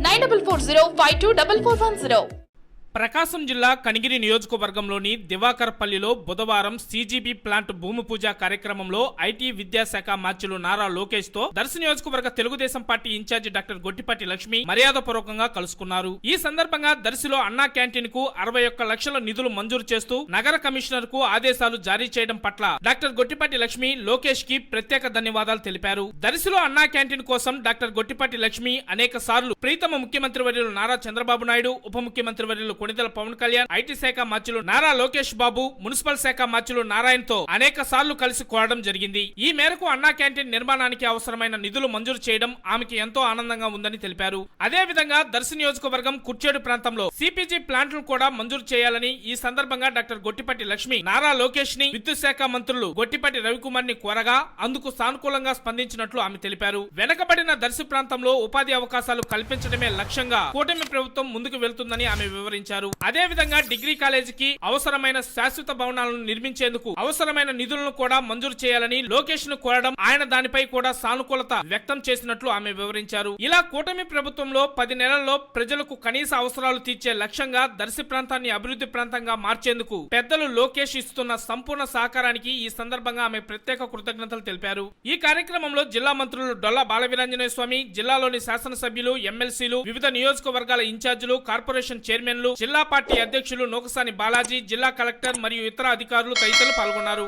nine double four zero five two double four one zero. Prakasam జిల్లా కనిగిరి నియోజకవర్గంలోని దివాకర్పల్లిలో బుధవారం సీజీబీ plant భూమి పూజ కార్యక్రమంలో ఐటీ విద్యాశాఖ మార్చులు నారా లోకేష్తో దర్శ నియోజకవర్గ Telugu Desam party incharge doctor Gottipati Lakshmi మర్యాదపూర్వకంగా కలుసుకున్నారు. ఈ సందర్భంగా దర్శిలో అన్నా క్యాంటీన్కు అరవై ఒక్క లక్షల నిధులు మంజూరు చేస్తూ నగర కమిషనర్కు ఆదేశాలు జారీ చేయడం పట్ల డాక్టర్ గొట్టిపాటి లక్ష్మి లోకేష్కి ప్రత్యేక ధన్యవాదాలు తెలిపారు. దర్శిలో అన్నా క్యాంటీన్ కోసం డాక్టర్ గొట్టిపాటి లక్ష్మి అనేక సార్లు ప్రీతమ ముఖ్యమంత్రి వర్యులు నారా చంద్రబాబు నాయుడు ఉప ముఖ్యమంత్రి వర్యులు కొణిదల పవన్ కళ్యాణ్ ఐటీ శాఖ మంత్రులు నారా లోకేష్ బాబు మున్సిపల్ శాఖ మంత్రులు నారాయణ్తో అనేక సార్లు కలిసి కోరడం జరిగింది. ఈ మేరకు అన్నా క్యాంటీన్ నిర్మాణానికి అవసరమైన నిధులు మంజూరు చేయడం ఆమెకి ఎంతో ఆనందంగా ఉందని తెలిపారు. అదే విధంగా దర్శి నియోజకవర్గం కుర్చేడు ప్రాంతంలో సిపిజి ప్లాంట్లు కూడా మంజూరు చేయాలని ఈ సందర్భంగా డాక్టర్ గొట్టిపట్టి లక్ష్మి నారా లోకేష్ని విద్యుత్ శాఖ మంత్రులు గొట్టిపట్టి రవికుమార్ని కోరగా అందుకు సానుకూలంగా స్పందించినట్లు ఆమె తెలిపారు. వెనకబడిన దర్శి ప్రాంతంలో ఉపాధి అవకాశాలు కల్పించడమే లక్ష్యంగా కూటమి ప్రభుత్వం ముందుకు వెళ్తుందని ఆమె వివరించారు. అదే విధంగా డిగ్రీ కాలేజీకి అవసరమైన శాశ్వత భవనాలను నిర్మించేందుకు అవసరమైన నిధులను కూడా మంజూరు చేయాలని లోకేష్ను కోరడం ఆయన దానిపై కూడా సానుకూలత వ్యక్తం చేసినట్లు ఆమె వివరించారు. ఇలా కూటమి ప్రభుత్వంలో పది నెలల్లో ప్రజలకు కనీస అవసరాలు తీర్చే లక్ష్యంగా దర్శి ప్రాంతాన్ని అభివృద్ధి ప్రాంతంగా మార్చేందుకు పెద్దలు లోకేష్ ఇస్తున్న సంపూర్ణ సహకారానికి ఈ సందర్భంగా ఆమె ప్రత్యేక కృతజ్ఞతలు తెలిపారు. ఈ కార్యక్రమంలో జిల్లా మంత్రులు డొల్ల బాలవీరాంజనేయ స్వామి జిల్లాలోని శాసనసభ్యులు ఎమ్మెల్సీలు వివిధ నియోజకవర్గాల ఇన్ఛార్జీలు కార్పొరేషన్ చైర్మన్లు జిల్లా పార్టీ అధ్యక్షులు నూకసాని బాలాజీ జిల్లా కలెక్టర్ మరియు ఇతర అధికారులు తదితరులు పాల్గొన్నారు.